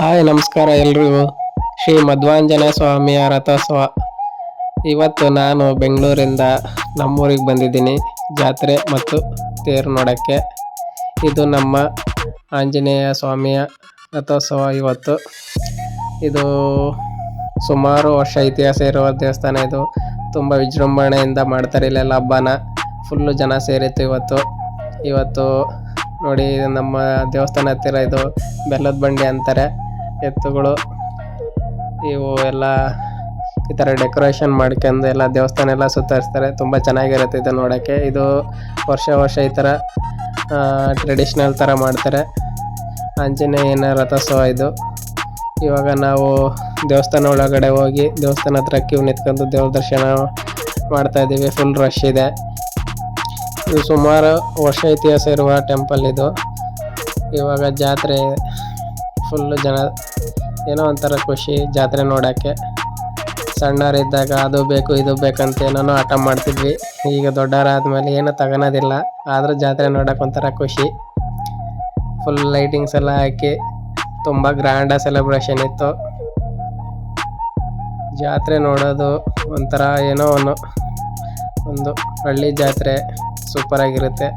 Hi, ನಮಸ್ಕಾರ ಎಲ್ರಿಗೂ. ಶ್ರೀ ಮಧ್ವಾಂಜನ ಸ್ವಾಮಿಯ ರಥೋತ್ಸವ. ಇವತ್ತು ನಾನು ಬೆಂಗಳೂರಿಂದ ನಮ್ಮೂರಿಗೆ ಬಂದಿದ್ದೀನಿ. ಜಾತ್ರೆ ಮತ್ತು ತೇರು ನೋಡೋಕ್ಕೆ. ಇದು ನಮ್ಮ ಆಂಜನೇಯ ಸ್ವಾಮಿಯ ರಥೋತ್ಸವ ಇವತ್ತು. ಇದು ಸುಮಾರು ವರ್ಷ ಇತಿಹಾಸ ಇರುವ ದೇವಸ್ಥಾನ ಇದು. ತುಂಬ ವಿಜೃಂಭಣೆಯಿಂದ ಮಾಡ್ತಾರೆ ಇಲ್ಲೆಲ್ಲ ಹಬ್ಬನ. ಫುಲ್ಲು ಜನ ಸೇರಿತ್ತು ಇವತ್ತು. ಇವತ್ತು ನೋಡಿ ನಮ್ಮ ದೇವಸ್ಥಾನ ಹತ್ತಿರ ಇದು ಬೆಲ್ಲದ ಬಂಡಿ ಅಂತಾರೆ. ಎತ್ತುಗಳು, ಇವು ಎಲ್ಲ ಈ ಥರ ಡೆಕೋರೇಷನ್ ಮಾಡ್ಕೊಂಡು ಎಲ್ಲ ದೇವಸ್ಥಾನ ಎಲ್ಲ ಸುತ್ತರಿಸ್ತಾರೆ. ತುಂಬ ಚೆನ್ನಾಗಿರುತ್ತೆ ಇದು ನೋಡೋಕ್ಕೆ. ಇದು ವರ್ಷ ವರ್ಷ ಈ ಥರ ಟ್ರೆಡಿಷ್ನಲ್ ಥರ ಮಾಡ್ತಾರೆ. ಆಂಜನೇಯನ ರಥೋತ್ಸವ ಇದು. ಇವಾಗ ನಾವು ದೇವಸ್ಥಾನ ಒಳಗಡೆ ಹೋಗಿ ದೇವಸ್ಥಾನ ಹತ್ರ ಕ್ಯೂ ನಿಂತ್ಕೊಂಡು ದೇವ್ರ ದರ್ಶನ ಮಾಡ್ತಾ ಇದ್ದೀವಿ. ಫುಲ್ ರಶ್ ಇದೆ. ಇದು ಸುಮಾರು ವರ್ಷ ಇತಿಹಾಸ ಇರುವ ಟೆಂಪಲ್ ಇದು. ಇವಾಗ ಜಾತ್ರೆ ಫುಲ್ಲು ಜನ ಏನೋ ಒಂಥರ ಖುಷಿ ಜಾತ್ರೆ ನೋಡೋಕ್ಕೆ. ಸಣ್ಣವರಿದ್ದಾಗ ಅದು ಬೇಕು, ಇದು ಬೇಕಂತ ಏನೋ ಆಟ ಮಾಡ್ತಿದ್ವಿ. ಈಗ ದೊಡ್ಡವರಾದ್ಮೇಲೆ ಏನೂ ತಗೊಳೋದಿಲ್ಲ ಆದರೂ ಜಾತ್ರೆ ನೋಡೋಕೆ ಒಂಥರ ಖುಷಿ. ಫುಲ್ ಲೈಟಿಂಗ್ಸ್ ಎಲ್ಲ ಹಾಕಿ ತುಂಬ ಗ್ರ್ಯಾಂಡಾಗಿ ಸೆಲೆಬ್ರೇಷನ್ ಇತ್ತು. ಜಾತ್ರೆ ನೋಡೋದು ಒಂಥರ ಏನೋ ಒಂದು ಒಂದು ಹಳ್ಳಿ ಜಾತ್ರೆ ಸೂಪರ್ ಆಗಿರುತ್ತೆ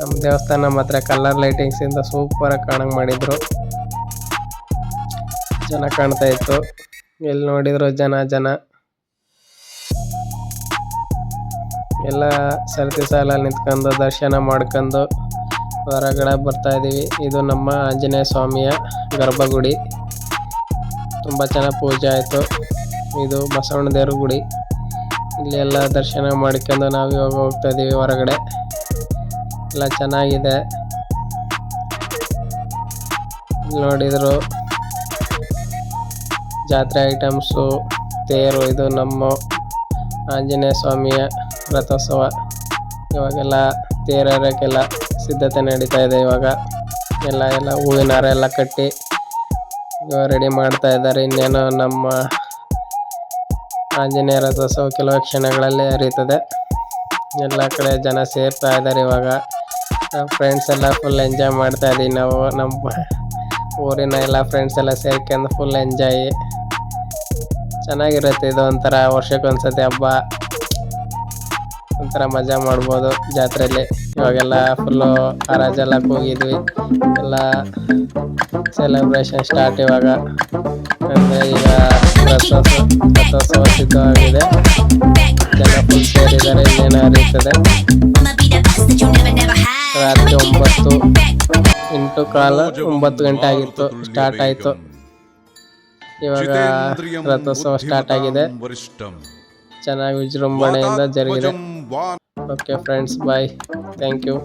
ನಮ್ಮ ದೇವಸ್ಥಾನ ಮಾತ್ರ ಕಲರ್ ಲೈಟಿಂಗ್ಸ್ ಇಂದ ಸೂಪರ್ ಆಗಿ ಕಾಣಂಗ್ ಮಾಡಿದ್ರು. ಜನ ಕಾಣ್ತಾ ಇತ್ತು. ಎಲ್ಲಿ ನೋಡಿದ್ರು ಜನ ಜನ. ಎಲ್ಲ ಸರತಿ ಸಾಲಲ್ಲಿ ನಿಂತ್ಕೊಂಡು ದರ್ಶನ ಮಾಡ್ಕೊಂಡು ಹೊರಗಡೆ ಬರ್ತಾ ಇದೀವಿ ಇದು ನಮ್ಮ ಆಂಜನೇಯ ಸ್ವಾಮಿಯ ಗರ್ಭಗುಡಿ. ತುಂಬ ಚೆನ್ನಾಗಿ ಪೂಜೆ ಆಯಿತು. ಇದು ಬಸವಣ್ಣ ದೇವ್ರ ಗುಡಿ. ಇಲ್ಲಿ ಎಲ್ಲ ದರ್ಶನ ಮಾಡ್ಕೊಂಡು ನಾವು ಇವಾಗ ಹೋಗ್ತಾ ಇದೀವಿ ಹೊರಗಡೆ. ಎಲ್ಲ ಚೆನ್ನಾಗಿದೆ. ನೋಡಿದ್ರು. ಜಾತ್ರೆ ಐಟಮ್ಸು, ತೇರು, ಇದು ನಮ್ಮ ಆಂಜನೇಯ ಸ್ವಾಮಿಯ ರಥೋತ್ಸವ. ಇವಾಗೆಲ್ಲ ತೇರಕ್ಕೆಲ್ಲ ಸಿದ್ಧತೆ ನಡೀತಾ ಇದೆ ಇವಾಗ. ಎಲ್ಲ ಎಲ್ಲ ಹೂವಿನ ಹಾರ ಎಲ್ಲ ಕಟ್ಟಿ ರೆಡಿ ಮಾಡ್ತಾ ಇದ್ದಾರೆ. ಇನ್ನೇನು ನಮ್ಮ ಆಂಜನೇಯ ರಥೋತ್ಸವ ಕೆಲವು ಕ್ಷಣಗಳಲ್ಲಿ ಹರಿಯುತ್ತದೆ. ಎಲ್ಲ ಕಡೆ ಜನ ಸೇರ್ತಾ ಇದ್ದಾರೆ ಇವಾಗ. ನಮ್ಮ ಫ್ರೆಂಡ್ಸ್ ಎಲ್ಲ ಫುಲ್ ಎಂಜಾಯ್ ಮಾಡ್ತಾ ಇದ್ದೀವಿ ನಾವು. ನಮ್ಮ ಊರಿನ ಎಲ್ಲ ಫ್ರೆಂಡ್ಸ್ ಎಲ್ಲ ಸೇರ್ಕೊಂಡು ಫುಲ್ ಎಂಜಾಯ್ ಚೆನ್ನಾಗಿರುತ್ತೆ ಇದು ಒಂಥರ ವರ್ಷಕ್ಕೊಂದ್ಸತಿ ಹಬ್ಬ. ಒಂಥರ ಮಜಾ ಮಾಡ್ಬೋದು ಜಾತ್ರೆಯಲ್ಲಿ ಇವಾಗೆಲ್ಲ ಫುಲ್ಲು ಹರಾಜೆಲ್ಲ ಹೋಗಿದ್ವಿ ಎಲ್ಲ ಸೆಲೆಬ್ರೇಷನ್ ಸ್ಟಾರ್ಟ್ ಇವಾಗ. ಅಂದರೆ ಈಗ ರಥೋತ್ಸವ ಸಿದ್ಧವಾಗಿದೆ. ರಾತ್ರಿ ಒಂಬತ್ತು ಎಂಟು ಕಾಲ ಒಂಬತ್ತು ಗಂಟೆ ಆಗಿತ್ತು ಸ್ಟಾರ್ಟ್ ಆಯಿತು. ಇವಾಗ ರಥೋತ್ಸವ ಸ್ಟಾರ್ಟ್ ಆಗಿದೆ. ಚೆನ್ನಾಗಿ ವಿಜೃಂಭಣೆಯಿಂದ ಜರುಗಿದೆ. Okay friends bye thank you